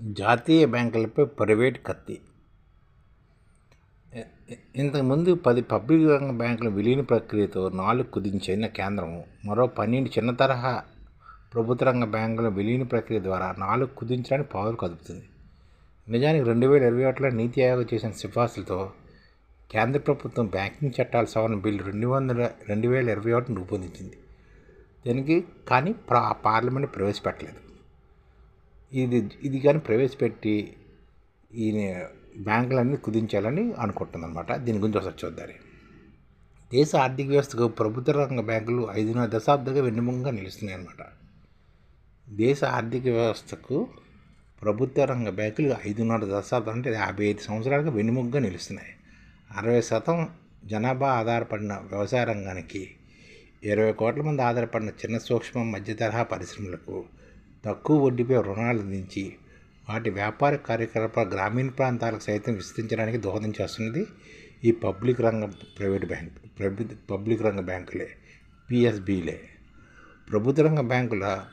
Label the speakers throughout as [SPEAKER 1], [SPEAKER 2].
[SPEAKER 1] జాతీయ బ్యాంకులపై ప్రైవేట్ కత్తి. ఇంతకుముందు పది పబ్లిక్ రంగ బ్యాంకుల విలీన ప్రక్రియతో నాలుగు కుదించిన కేంద్రం మరో పన్నెండు చిన్న తరహా ప్రభుత్వ రంగ బ్యాంకుల విలీన ప్రక్రియ ద్వారా నాలుగు కుదించడానికి పావులు కదుపుతుంది. నిజానికి రెండు వేల ఇరవై ఒకటిలో నీతి ఆయోగ్ చేసిన సిఫార్సులతో కేంద్ర ప్రభుత్వం బ్యాంకింగ్ చట్టాల సవరణ బిల్లు రెండు వందల రెండు వేల ఇరవై ఒకటిని రూపొందించింది. దీనికి కానీ పార్లమెంట్ ప్రవేశపెట్టలేదు. ఇది ఇది కానీ ప్రవేశపెట్టి ఈ బ్యాంకులన్నీ కుదించాలని అనుకుంటుందన్నమాట. దీని గురించి ఒకసారి చూద్దాం దేశ ఆర్థిక వ్యవస్థకు ప్రభుత్వ రంగ బ్యాంకులు ఐదున్నర దశాబ్దంగా వెన్నుముంగా నిలుస్తున్నాయి అన్నమాట దేశ ఆర్థిక వ్యవస్థకు ప్రభుత్వ రంగ బ్యాంకులు ఐదున్నర దశాబ్దం అంటే యాభై ఐదు సంవత్సరాలుగా వెన్నుముగ్గా నిలుస్తున్నాయి. అరవై శాతం జనాభా ఆధారపడిన వ్యవసాయ రంగానికి ఇరవై కోట్ల మంది ఆధారపడిన చిన్న సూక్ష్మ మధ్య తరహా పరిశ్రమలకు తక్కువ వడ్డీపై రుణాలు అందించి వాటి వ్యాపార కార్యకలాపాలు గ్రామీణ ప్రాంతాలకు సైతం విస్తరించడానికి దోహదం చేస్తున్నది ఈ పబ్లిక్ రంగ ప్రైవేట్ బ్యాంక్ పబ్లిక్ రంగ బ్యాంకులే పిఎస్బిలే. ప్రభుత్వ రంగ బ్యాంకుల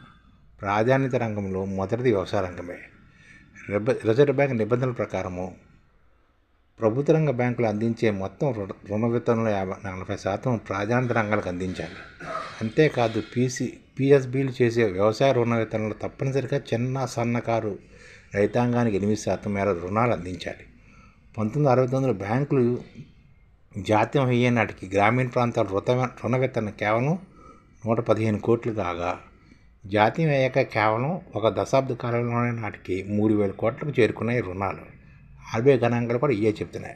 [SPEAKER 1] ప్రాధాన్యత రంగంలో మొదటిది వ్యవసాయ రంగమే. రిజర్వ్ బ్యాంక్ నిబంధనల ప్రకారము ప్రభుత్వ రంగ బ్యాంకులు అందించే మొత్తం రుణ విత్తనంలో యాభై నలభై శాతం ప్రాధాన్యత రంగాలకు అందించాలి. అంతేకాదు పీసీ పిఎస్బీలు చేసే వ్యవసాయ రుణ తప్పనిసరిగా చిన్న సన్నకారు రైతాంగానికి ఎనిమిది శాతం మేర రుణాలు అందించాలి. పంతొమ్మిది అరవై తొమ్మిదిలో బ్యాంకులు జాతీయం అయ్యే నాటికి గ్రామీణ ప్రాంతాల రుత రుణ కేవలం నూట పదిహేను కోట్లు కాగా జాతీయం అయ్యాక కేవలం ఒక దశాబ్ద కాలంలోనే నాటికి మూడు వేల కోట్లకు చేరుకున్నాయి రుణాలు. ఆర్బీఐ గణాంకాలు కూడా ఇవే చెప్తున్నాయి.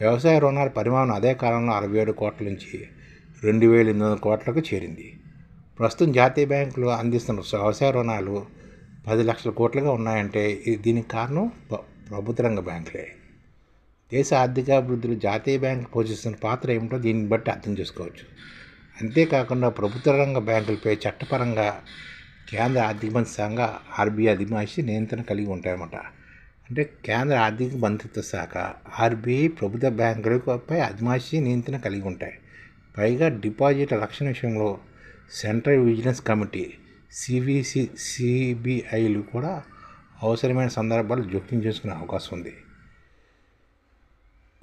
[SPEAKER 1] వ్యవసాయ రుణాల పరిమాణం అదే కాలంలో అరవై ఏడు కోట్ల నుంచి రెండు వేల ఎనిమిది వందల కోట్లకు చేరింది. ప్రస్తుతం జాతీయ బ్యాంకులు అందిస్తున్న వ్యవసాయ రుణాలు పది లక్షల కోట్లుగా ఉన్నాయంటే దీనికి కారణం ప్రభుత్వ రంగ బ్యాంకులే. దేశ ఆర్థికాభివృద్ధిలో జాతీయ బ్యాంకు పోషిస్తున్న పాత్ర ఏమిటో దీన్ని బట్టి అర్థం చేసుకోవచ్చు. అంతేకాకుండా ప్రభుత్వ రంగ బ్యాంకులపై చట్టపరంగా కేంద్ర ఆర్థిక మంత్రి సంఘ ఆర్బీఐ అధిమాషి నియంత్రణ కలిగి ఉంటాయన్నమాట. అంటే కేంద్ర ఆర్థిక మంత్రిత్వ శాఖ ఆర్బీఐ ప్రభుత్వ బ్యాంకులపై అధిమాషి నియంత్రణ కలిగి ఉంటాయి. పైగా డిపాజిట్ల రక్షణ విషయంలో సెంట్రల్ విజిలెన్స్ కమిటీ సివిసి సిబిఐలు కూడా అవసరమైన సందర్భాలు జోక్యం చేసుకునే అవకాశం ఉంది.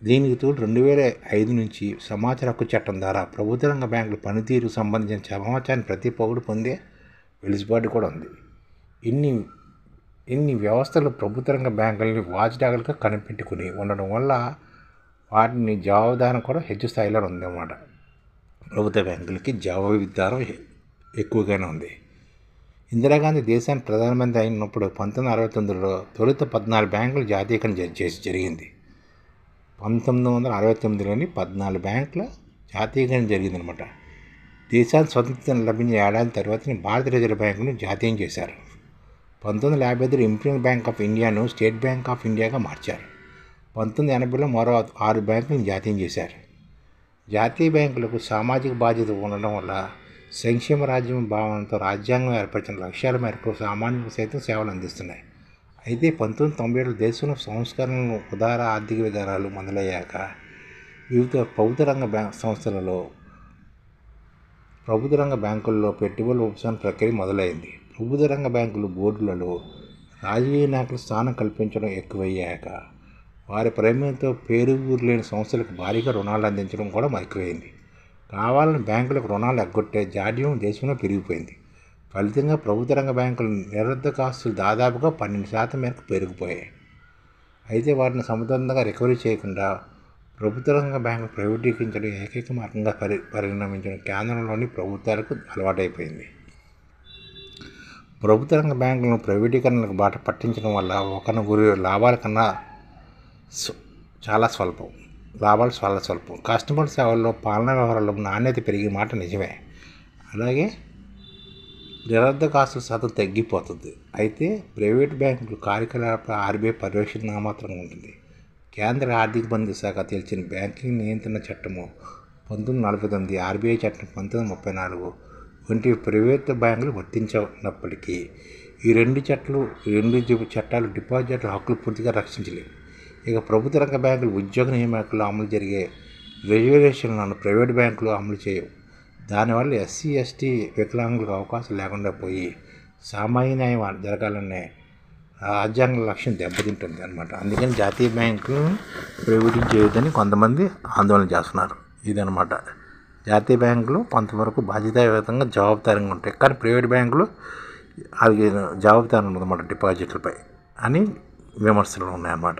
[SPEAKER 1] దీనికి తోడు రెండు వేల ఐదు నుంచి సమాచార హక్కు చట్టం ద్వారా ప్రభుత్వ రంగ బ్యాంకుల పనితీరు సంబంధించిన సమాచారాన్ని ప్రతి పౌరుడు పొందే వెలుసుబాటు కూడా ఉంది. ఇన్ని ఇన్ని వ్యవస్థలు ప్రభుత్వ రంగ బ్యాంకులని వాచ్డాగులుగా కనిపెట్టుకుని ఉండడం వల్ల వాటిని జవాబుదారం కూడా హెచ్చు స్థాయిలో ఉందన్నమాట. ప్రభుత్వ బ్యాంకులకి జవాబుదారం ఎక్కువగానే ఉంది. ఇందిరాగాంధీ దేశానికి ప్రధానమంత్రి అయినప్పుడు పంతొమ్మిది అరవై తొమ్మిదిలో తొలుత పద్నాలుగు బ్యాంకులు జాతీయకరణ చేసి జరిగింది. పంతొమ్మిది వందల అరవై తొమ్మిదిలోని పద్నాలుగు బ్యాంకుల జాతీయకరణ జరిగిందనమాట. దేశానికి స్వతంత్రం లభించిన ఏడాది తర్వాత భారత రిజర్వ్ బ్యాంకును జాతీయం చేశారు. పంతొమ్మిది వందల యాభై ఐదులో ఇంపీరియల్ బ్యాంక్ ఆఫ్ ఇండియాను స్టేట్ బ్యాంక్ ఆఫ్ ఇండియాగా మార్చారు. పంతొమ్మిది ఎనభైలో మరో ఆరు బ్యాంకులను జాతీయం చేశారు. జాతీయ బ్యాంకులకు సామాజిక బాధ్యత ఉండడం వల్ల సంక్షేమ రాజ్యం భావనతో రాజ్యాంగం ఏర్పరిచిన లక్ష్యాల మేరకు సామాన్యులకు సైతం సేవలు అందిస్తున్నాయి. అయితే పంతొమ్మిది తొంభై ఏడు దేశంలో సంస్కరణలు ఉదార ఆర్థిక విధానాలు మొదలయ్యాక వివిధ ప్రభుత్వ రంగ బ్యాంక్ సంస్థలలో ప్రభుత్వ రంగ బ్యాంకుల్లో పెట్టుబడుల ఉపశమన ప్రక్రియ మొదలైంది. ప్రభుత్వ రంగ బ్యాంకులు బోర్డులలో రాజకీయ నాయకులు స్థానం కల్పించడం ఎక్కువయ్యాక వారి ప్రేమతో పేరు ఊరు లేని సంస్థలకు భారీగా రుణాలు అందించడం కూడా ఎక్కువైంది కావాలని బ్యాంకులకు రుణాలు ఎగ్గొట్టే జాడ్యం దేశంలో పెరిగిపోయింది. ఫలితంగా ప్రభుత్వ రంగ బ్యాంకుల నిరర్ధకాస్తులు దాదాపుగా పన్నెండు శాతం మేరకు పెరిగిపోయాయి. అయితే వాటిని సమర్థంగా రికవరీ చేయకుండా ప్రభుత్వ రంగ బ్యాంకు ప్రైవేటీకరించడం ఏకైక మార్గంగా పరి పరిణమించిన కేంద్రంలోని ప్రభుత్వాలకు అలవాటైపోయింది. ప్రభుత్వ రంగ బ్యాంకులను ప్రైవేటీకరణకు బాట పట్టించడం వల్ల ఒకరి గురి లాభాల కన్నా చాలా స్వల్పం. లాభాలు చాలా స్వల్పం. కస్టమర్ సేవల్లో పాలనా వ్యవహారాల్లో నాణ్యత పెరిగే మాట నిజమే. అలాగే నిరర్ధక ఆస్తుల శాతం తగ్గిపోతుంది. అయితే ప్రైవేట్ బ్యాంకులు కార్యకలాప ఆర్బీఐ పర్యవేక్షణ మాత్రం ఉంటుంది. కేంద్ర ఆర్థిక మంత్రి శాఖ తెలిసిన బ్యాంకింగ్ నియంత్రణ చట్టము పంతొమ్మిది నలభై తొమ్మిది ఆర్బీఐ చట్టం పంతొమ్మిది ముప్పై నాలుగు వంటి ప్రైవేట్ బ్యాంకులు వర్తించినప్పటికీ ఈ రెండు చట్టాలు రెండు చట్టాలు డిపాజిట్ల హక్కులు పూర్తిగా రక్షించలేవు. ఇక ప్రభుత్వ రంగ బ్యాంకులు ఉద్యోగ నియామకాలు అమలు జరిగే రిజర్వేషన్లను ప్రైవేట్ బ్యాంకులు అమలు చేయవు. దానివల్ల ఎస్సీ ఎస్టీ వికలాంగులకు అవకాశం లేకుండా పోయి సామాన్య న్యాయం జరగాలనే రాజ్యాంగ లక్ష్యం దెబ్బతింటుంది అనమాట అందుకని జాతీయ బ్యాంకులను ప్రైవేటింగ్ చేయొద్దని కొంతమంది ఆందోళన చేస్తున్నారు. ఇదనమాట జాతీయ బ్యాంకులు కొంతవరకు బాధ్యతాయుతంగా జవాబుదారంగా ఉంటాయి. కానీ ప్రైవేట్ బ్యాంకులు అది జవాబుదారం ఉందన్నమాట డిపాజిట్లపై అని విమర్శలు ఉన్నాయన్నమాట.